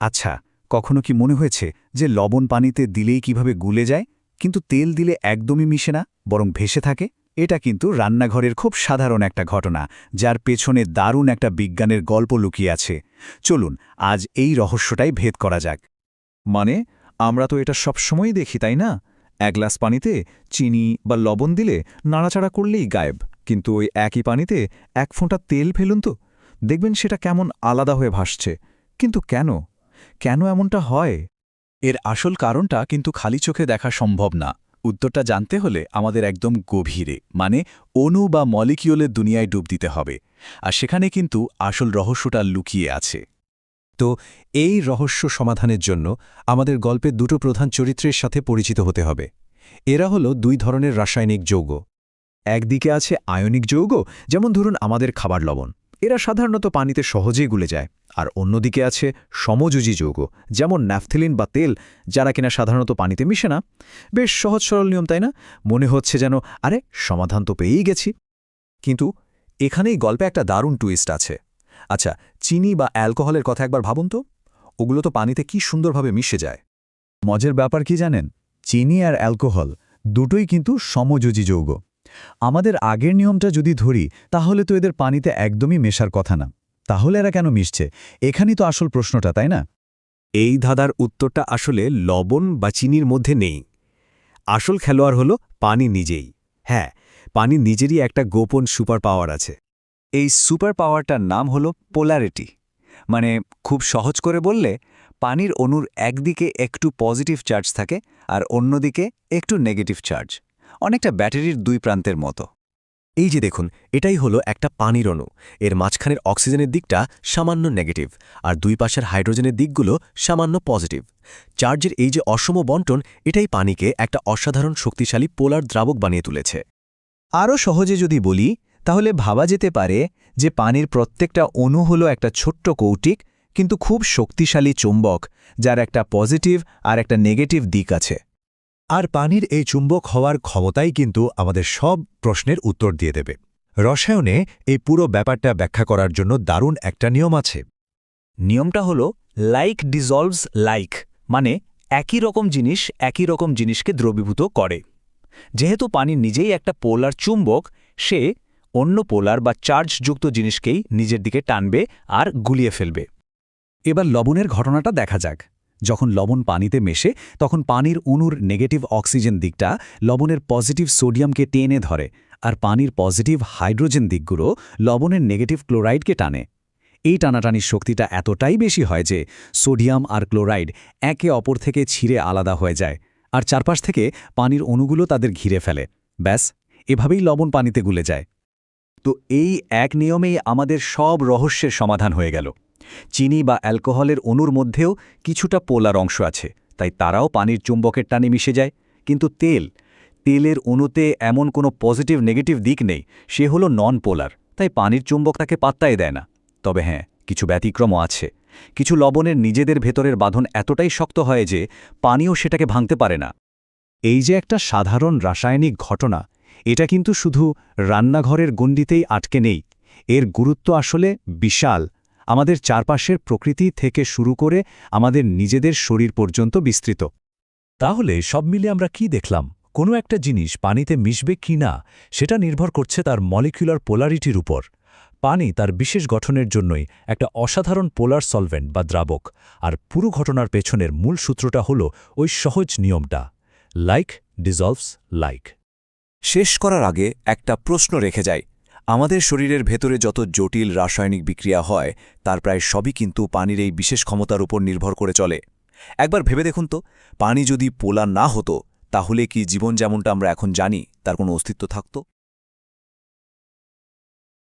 আচ্ছা কখনো কি মনে হয়েছে যে লবণ পানিতে দিলেই কীভাবে গুলে যায়? কিন্তু তেল দিলে একদমই মিশে না, বরং ভেসে থাকে? এটা কিন্তু রান্নাঘরের খুব সাধারণ একটা ঘটনা, যার পেছনে দারুণ একটা বিজ্ঞানের গল্প লুকিয়ে আছে। চলুন, আজ এই রহস্যটাই ভেদ করা যাক। মানে আমরা তো এটা সবসময়ই দেখি, তাই না? এক গ্লাস পানিতে চিনি বা লবণ দিলে নাড়াচাড়া করলেই গায়েব, কিন্তু ওই একই পানিতে এক ফোঁটা তেল ফেলুন তো। দেখবেন সেটা কেমন আলাদা হয়ে ভাসছে। কিন্তু কেন? কেন এমনটা হয়? এর আসল কারণটা কিন্তু খালি চোখে দেখা সম্ভব না। উত্তরটা জানতে হলে আমাদের একদম গভীরে মানে অণু বা মলিকিউলের দুনিয়ায় ডুব দিতে হবে। আর সেখানে কিন্তু আসল রহস্যটা লুকিয়ে আছে। তো এই রহস্য সমাধানের জন্য আমাদের গল্পের দুটো প্রধান চরিত্রের সাথে পরিচিত হতে হবে। এরা হল দুই ধরনের রাসায়নিক যৌগ। একদিকে আছে আয়নিক যৌগ, যেমন ধরুন আমাদের খাবার লবণ। এরা সাধারণত পানিতে সহজেই গুলে যায়। আর অন্যদিকে আছে সমযোজী যৌগ, যেমন ন্যাফথিলিন বা তেল, যারা কিনা সাধারণত পানিতে মিশে না। বেশ সহজ সরল নিয়ম, তাই না? মনে হচ্ছে যেন, আরে, সমাধান তো পেয়েই গেছি। কিন্তু এখানেই গল্পে একটা দারুণ টুইস্ট আছে। আচ্ছা চিনি বা অ্যালকোহলের কথা একবার ভাবুন তো। ওগুলো তো পানিতে কি সুন্দরভাবে মিশে যায়। মজের ব্যাপার কি জানেন? চিনি আর অ্যালকোহল দুটোই কিন্তু সমযোজী যৌগ। আমাদের আগের নিয়মটা যদি ধরি, তাহলে তো এদের পানিতে একদমই মেশার কথা না। তাহলে এরা কেন মিশছে? এখানেই তো আসল প্রশ্নটা, তাই না? এই ধাঁধার উত্তরটা আসলে লবণ বা চিনির মধ্যে নেই। আসল খেলোয়াড় হল পানি নিজেই। হ্যাঁ পানি নিজেরই একটা গোপন সুপার পাওয়ার আছে। এই সুপার পাওয়ারটার নাম হল পোলারিটি। মানে খুব সহজ করে বললে, পানির অণুর একদিকে একটু পজিটিভ চার্জ থাকে আর অন্যদিকে একটু নেগেটিভ চার্জ। অনেকটা ব্যাটারির দুই প্রান্তের মতো। এই যে দেখুন, এটাই হলো একটা পানির অণু। এর মাঝখানের অক্সিজেনের দিকটা সামান্য নেগেটিভ, আর দুই পাশের হাইড্রোজেনের দিকগুলো সামান্য পজিটিভ। চার্জের এই যে অসম বন্টন, এটাই পানিকে একটা অসাধারণ শক্তিশালী পোলার দ্রাবক বানিয়ে তুলেছে। আরও সহজে যদি বলি, তাহলে ভাবা যেতে পারে যে পানির প্রত্যেকটা অণু হলো একটা ছোট্ট কৌটিক, কিন্তু খুব শক্তিশালী চুম্বক, যার একটা পজিটিভ আর একটা নেগেটিভ দিক আছে। আর পানির এই চুম্বক হওয়ার ক্ষমতাই কিন্তু আমাদের সব প্রশ্নের উত্তর দিয়ে দেবে। রসায়নে এই পুরো ব্যাপারটা ব্যাখ্যা করার জন্য দারুণ একটা নিয়ম আছে। নিয়মটা হলো লাইক ডিজলভস লাইক মানে একই রকম জিনিস একই রকম জিনিসকে দ্রবীভূত করে। যেহেতু পানি নিজেই একটা পোলার চুম্বক, সে অন্য পোলার বা চার্জযুক্ত জিনিসকেই নিজের দিকে টানবে আর গুলিয়ে ফেলবে। এবার লবণের ঘটনাটা দেখা যাক। যখন লবণ পানিতে মেশে, তখন পানির অণুর নেগেটিভ অক্সিজেন দিকটা লবণের পজিটিভ সোডিয়ামকে টেনে ধরে আর পানির পজিটিভ হাইড্রোজেন দিকগুলো লবণের নেগেটিভ ক্লোরাইডকে টানে। এই টানাটানির শক্তিটা এতটাই বেশি হয় যে সোডিয়াম আর ক্লোরাইড একে অপর থেকে ছিঁড়ে আলাদা হয়ে যায় আর চারপাশ থেকে পানির অণুগুলো তাদের ঘিরে ফেলে। ব্যাস, এভাবেই লবণ পানিতে গুলে যায়। তো এই এক নিয়মেই আমাদের সব রহস্যের সমাধান হয়ে গেল। চিনি বা অ্যালকোহলের অণুর মধ্যেও কিছুটা পোলার অংশ আছে, তাই তারাও পানির চুম্বকের টানে মিশে যায়। কিন্তু তেল, তেলের অণুতে এমন কোনো পজিটিভ, নেগেটিভ দিক নেই, সে হলো নন পোলার তাই পানির চুম্বক তাকে পাত্তাই দেয় না। তবে হ্যাঁ কিছু ব্যতিক্রমও আছে। কিছু লবণের নিজেদের ভেতরের বাঁধন এতটাই শক্ত হয় যে পানিও সেটাকে ভাঙতে পারে না। এই যে একটা সাধারণ রাসায়নিক ঘটনা, এটা কিন্তু শুধু রান্নাঘরের গণ্ডিতেই আটকে নেই। এর গুরুত্ব আসলে বিশাল। আমাদের চারপাশের প্রকৃতি থেকে শুরু করে আমাদের নিজেদের শরীর পর্যন্ত বিস্তৃত। তাহলে সব মিলে আমরা কি দেখলাম? কোনো একটা জিনিস পানিতে মিশবে কি না, সেটা নির্ভর করছে তার মলিকুলার পোলারিটির উপর। পানি তার বিশেষ গঠনের জন্যই একটা অসাধারণ পোলার সলভেন্ট বা দ্রাবক, আর পুরো ঘটনার পেছনের মূল সূত্রটা হল ওই সহজ নিয়মটা লাইক ডিজলভস লাইক শেষ করার আগে একটা প্রশ্ন রেখে যায় আমাদের শরীরের ভেতরে যত জটিল রাসায়নিক বিক্রিয়া হয়, তার প্রায় সবই কিন্তু পানির এই বিশেষ ক্ষমতার উপর নির্ভর করে চলে। একবার ভেবে দেখুন তো, পানি যদি পোলা না হতো, তাহলে কি জীবন যেমনটা আমরা এখন জানি, তার কোনো অস্তিত্ব থাকত?